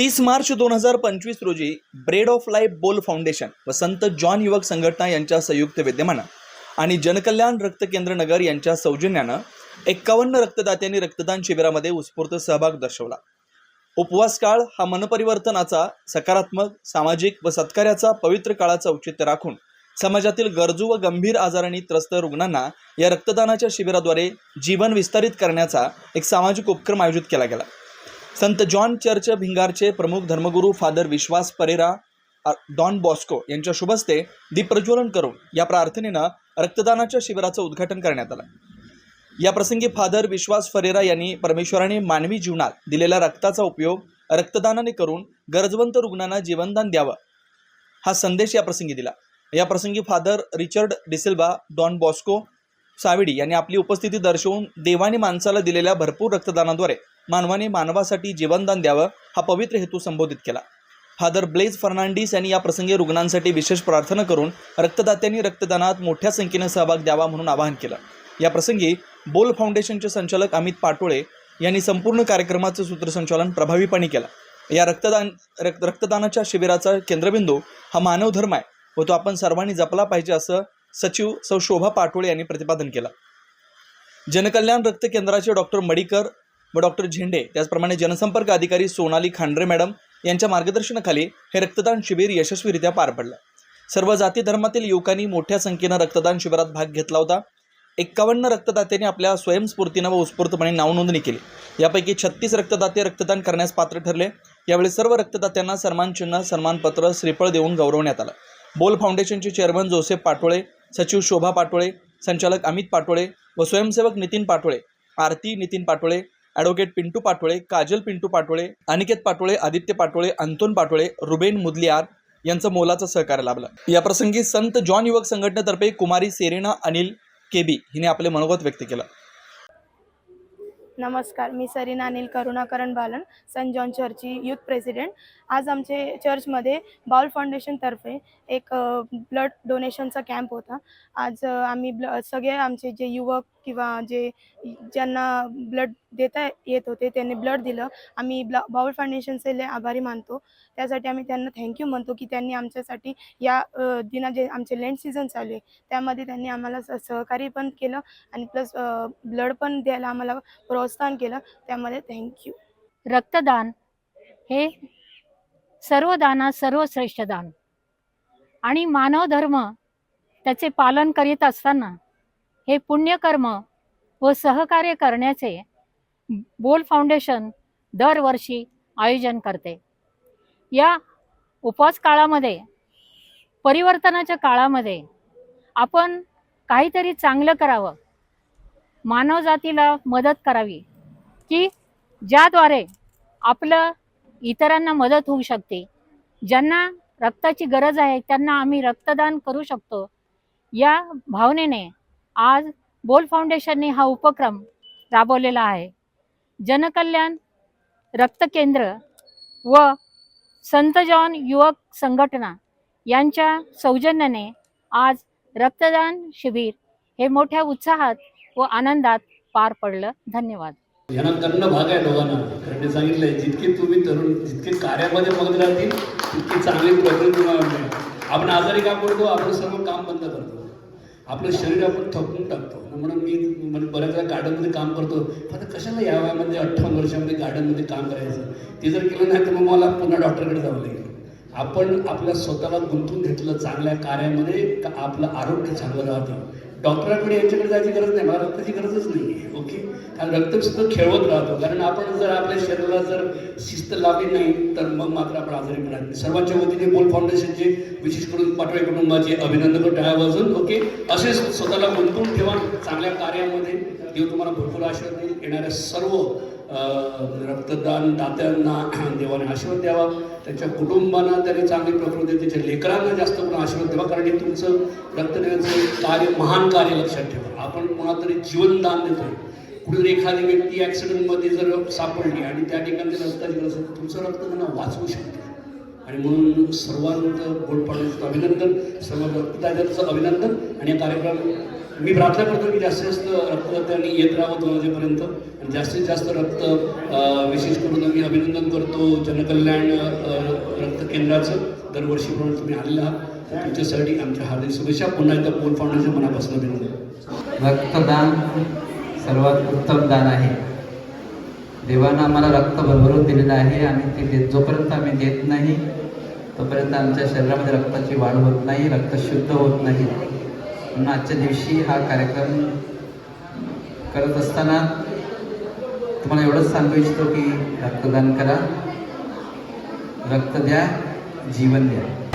तीस मार्च दोन हजार पंचवीस रोजी ब्रेड ऑफ लाईफ बोल फाउंडेशन व संत जॉन युवक संघटना यांच्या संयुक्त विद्यमानं आणि जनकल्याण रक्तकेंद्र नगर यांच्या सौजन्यानं एक्कावन्न रक्तदात्यांनी रक्तदान शिबिरामध्ये उत्स्फूर्त सहभाग दर्शवला. उपवास काळ हा मनपरिवर्तनाचा सकारात्मक सामाजिक व सत्कार्याचा पवित्र काळाचा औचित्य राखून समाजातील गरजू व गंभीर आजारांनी त्रस्त रुग्णांना या रक्तदानाच्या शिबिराद्वारे जीवन विस्तारित करण्याचा एक सामाजिक उपक्रम आयोजित केला गेला. संत जॉन चर्च भिंगारचे प्रमुख धर्मगुरू father Vishwas Pereira Don Bosco यांच्या शुभस्ते दीपप्रज्वलन करून या प्रार्थनेनं रक्तदानाच्या शिबिराचं उद्घाटन करण्यात आलं. या प्रसंगी फादर विश्वास फरेरा यांनी परमेश्वराने मानवी जीवनात दिलेल्या रक्ताचा उपयोग रक्तदानाने करून गरजवंत रुग्णांना जीवनदान द्यावं हा संदेश या प्रसंगी दिला. या प्रसंगी father Richard D'Silva Don Bosco Savidi यांनी आपली उपस्थिती दर्शवून देवाने माणसाला दिलेल्या भरपूर रक्तदानाद्वारे मानवाने मानवासाठी जीवनदान द्यावं हा पवित्र हेतू संबोधित केला. फादर ब्लेज फर्नांडिस यांनी या प्रसंगी रुग्णांसाठी विशेष प्रार्थना करून रक्तदात्यांनी रक्तदानात मोठ्या संख्येनं सहभाग द्यावा म्हणून आवाहन केलं. या प्रसंगी बोल फाउंडेशनचे संचालक अमित पाटोळे यांनी संपूर्ण कार्यक्रमाचं सूत्रसंचालन प्रभावीपणे केलं. या रक्तदान रक्त रक्तदानाच्या शिबिराचा केंद्रबिंदू हा मानवधर्म आहे व तो आपण सर्वांनी जपला पाहिजे असं सचिव सौ शोभा पाटोळे यांनी प्रतिपादन केलं. जनकल्याण रक्त केंद्राचे डॉक्टर मडिकर व डॉक्टर झेंडे त्याचप्रमाणे जनसंपर्क अधिकारी सोनाली खांडरे मॅडम यांच्या मार्गदर्शनाखाली हे रक्तदान शिबिर यशस्वीरित्या पार पडलं. सर्व जाती धर्मातील युवकांनी मोठ्या संख्येनं रक्तदान शिबिरात भाग घेतला होता. एक्कावन्न रक्तदात्यांनी आपल्या स्वयंस्फूर्तीनं व उत्स्फूर्तपणे नावनोंदणी केली. यापैकी छत्तीस रक्तदाते रक्तदान करण्यास पात्र ठरले. यावेळी सर्व रक्तदात्यांना सन्मानचिन्ह सन्मानपत्र श्रीफळ देऊन गौरवण्यात आलं. बोल फाउंडेशनचे चेअरमन जोसेफ पाटोळे सचिव शोभा पाटोळे संचालक अमित पाटोळे व स्वयंसेवक Nitin Patole Aarti Nitin Patole advocate Pintu Patole Kajal Pintu Patole Aniket Patole Aditya Patole Anton Patole Ruben Mudaliar यांचं मोलाचं सहकार्य लाभलं. या प्रसंगी संत जॉन युवक संघटनेतर्फे कुमारी सेरेना अनिल केबी हिने आपले मनोगत व्यक्त केलं. नमस्कार मी सरीना अनिल करुणाकरण बालन सन जॉन चर्चची यूथ प्रेसिडेंट. आज आमचे चर्चमध्ये बाउल फाउंडेशनतर्फे एक ब्लड डोनेशनचा कॅम्प होता. आज आम्ही ब्ल सगळे आमचे जे युवक किंवा जे ज्यांना ब्लड देता येत होते त्यांनी ब्लड दिलं. आम्ही ब्ल बाऊल फाउंडेशनचे लय आभारी मानतो. त्यासाठी आम्ही त्यांना थँक्यू म्हणतो की त्यांनी आमच्यासाठी या दिना जे आमचे लेंट सीझन चालू आहे त्यामध्ये त्यांनी आम्हाला स सहकार्य पण केलं आणि प्लस ब्लड पण द्यायला आम्हाला प्रोत्साहन केलं. त्यामध्ये थँक्यू रक्तदान हे सर्व दाना सर्वश्रेष्ठ दान. आणि मानव धर्म त्याचे पालन करीत असताना हे पुण्यकर्म व सहकार्य करण्याचे बोल फाउंडेशन दरवर्षी आयोजन करते. या उपवास काळामध्ये परिवर्तनाच्या काळामध्ये आपण काहीतरी चांगलं करावं. मानवजातीला मदत करावी की ज्याद्वारे आपलं इतरांना मदत होऊ शकते. ज्यांना रक्ताची गरज आहे त्यांना आम्ही रक्तदान करू शकतो. या भावनेने आज बोल फाउंडेशनने हा उपक्रम राबवलेला आहे. जनकल्याण रक्त केंद्र व संत जॉन युवक संघटना यांच्या सौजन्याने आज रक्तदान शिबिर हे मोठ्या उत्साहात व आनंदात पार पडलं. धन्यवाद. यांना करणं भाग आहे दोघांना. कारण सांगितलंय जितके तुम्ही तरुण जितके कार्यामध्ये मग्न राहतील तितकी चांगली प्रगती तुम्हाला मिळेल. आपण आजारी काम करतो आपण सर्व काम बंद करतो. आपलं शरीर आपण थकून टाकतो. म्हणून मी म्हणजे बऱ्याच वेळा गार्डनमध्ये काम करतो. आता कशाला या वयामध्ये अठ्ठावन्न वर्षामध्ये गार्डनमध्ये काम करायचं? ते जर केलं नाही तर मग मला पुन्हा डॉक्टरकडे जावं लागेल. आपण आपल्या स्वतःला गुंतवून घेतलं चांगल्या कार्यामध्ये का आपलं आरोग्य चांगलं राहतं. डॉक्टरांकडे यांच्याकडे जायची गरज नाही मला रक्ताची गरजच नाही आहे ओके? कारण रक्त सुद्धा खेळवत राहतो. कारण आपण जर आपल्या शरीराला जर शिस्त लावली नाही तर मग मात्र आपण आजारी पडणार नाही. सर्वांच्या वतीने बोल फाउंडेशनचे विशेष करून पाटोळे कुटुंबाचे अभिनंदन टाळ्या वाजून ओके? असेच स्वतःला गुंतवून ठेवा चांगल्या कार्यामध्ये देव तुम्हाला भरपूर आशीर्वाद देईल. येणाऱ्या सर्व रक्तदान दात्यांना देवाने आशीर्वाद द्यावा. त्यांच्या कुटुंबांना त्यांनी चांगली प्रकृती त्याच्या लेकरांना जास्त करून आशीर्वाद द्यावा. कारण हे तुमचं रक्तदानाचं कार्य महान कार्य लक्षात ठेवा. आपण कोणातरी जीवनदान देतो कुठेतरी एखादी व्यक्ती ॲक्सिडेंटमध्ये जर सापडली आणि त्या ठिकाणी त्याला रक्ताची गरज असेल तर तुमचं रक्त त्यांना वाचवू शकतं. आणि म्हणून सर्वांचं बोल पाडण्याचं अभिनंदन. सर्व रक्तदात्यांचं अभिनंदन. आणि या कार्यक्रम मी प्रार्थना करतो की जास्तीत जास्त रक्तदात्यांनी येत राहावं दोन वाजेपर्यंत आणि जास्तीत जास्त रक्त विशेष करून मी अभिनंदन करतो जनकल्याण रक्त केंद्राचं. दरवर्षीप्रमाणे तुम्ही आलेला आहात. तुमच्यासाठी आमच्या हार्दिक शुभेच्छा. पुन्हा एकदा पोल फाउंडेशन मनापासून अभिनंदन. रक्तदान सर्वात उत्तम दान आहे. देवानं आम्हाला रक्त भरभरून दिलेलं आहे आणि ते देत जोपर्यंत आम्ही देत नाही तोपर्यंत आमच्या शरीरामध्ये रक्ताची वाढ होत नाही रक्त शुद्ध होत नाही. म्हणून आजच्या दिवशी हा कार्यक्रम करत असताना तुम्हाला एवढंच सांगू इच्छितो की रक्तदान करा. रक्त द्या जीवन द्या.